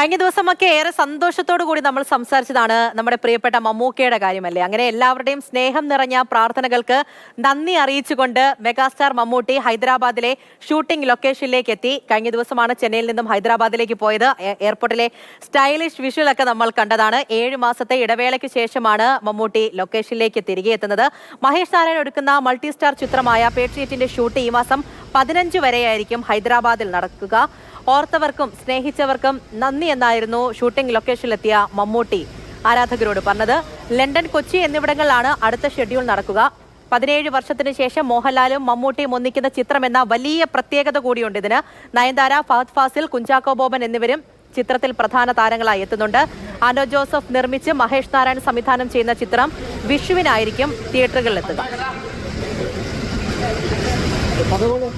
കഴിഞ്ഞ ദിവസമൊക്കെ ഏറെ സന്തോഷത്തോടു കൂടി നമ്മൾ സംസാരിച്ചതാണ് നമ്മുടെ പ്രിയപ്പെട്ട മമ്മൂക്കയുടെ കാര്യമല്ലേ? അങ്ങനെ എല്ലാവരുടെയും സ്നേഹം നിറഞ്ഞ പ്രാർത്ഥനകൾക്ക് നന്ദി അറിയിച്ചുകൊണ്ട് മെഗാസ്റ്റാർ മമ്മൂട്ടി ഹൈദരാബാദിലെ ഷൂട്ടിംഗ് ലൊക്കേഷനിലേക്ക് എത്തി. കഴിഞ്ഞ ദിവസമാണ് ചെന്നൈയിൽ നിന്നും ഹൈദരാബാദിലേക്ക് പോയത്. എയർപോർട്ടിലെ സ്റ്റൈലിഷ് വിഷ്വൽ ഒക്കെ നമ്മൾ കണ്ടതാണ്. ഏഴ് മാസത്തെ ഇടവേളയ്ക്ക് ശേഷമാണ് മമ്മൂട്ടി ലൊക്കേഷനിലേക്ക് തിരികെ എത്തുന്നത്. മഹേഷ് നാരായൺ എടുക്കുന്ന മൾട്ടി സ്റ്റാർ ചിത്രമായ പേട്രിയറ്റിന്റെ ഷൂട്ട് ഈ മാസം പതിനഞ്ച് വരെയായിരിക്കും ഹൈദരാബാദിൽ നടക്കുക. ഓർത്തവർക്കും സ്നേഹിച്ചവർക്കും നന്ദി എന്നായിരുന്നു ഷൂട്ടിംഗ് ലൊക്കേഷനിലെത്തിയ മമ്മൂട്ടി ആരാധകരോട് പറഞ്ഞത്. ലണ്ടൻ കൊച്ചി എന്നിവിടങ്ങളിലാണ് അടുത്ത ഷെഡ്യൂൾ നടക്കുക. പതിനേഴ് വർഷത്തിന് ശേഷം മോഹൻലാലും മമ്മൂട്ടിയും ഒന്നിക്കുന്ന ചിത്രം എന്ന വലിയ പ്രത്യേകത കൂടിയുണ്ട് ഇതിന്. നയൻതാര ഫഹദ് ഫാസിൽ കുഞ്ചാക്കോ ബോബൻ എന്നിവരും ചിത്രത്തിൽ പ്രധാന താരങ്ങളായി എത്തുന്നുണ്ട്. അനോ ജോസഫ് നിർമ്മിച്ച് മഹേഷ് നാരായൺ സംവിധാനം ചെയ്യുന്ന ചിത്രം വിഷുവിനായിരിക്കും തിയേറ്ററുകളിലെത്തുക. 食べ物。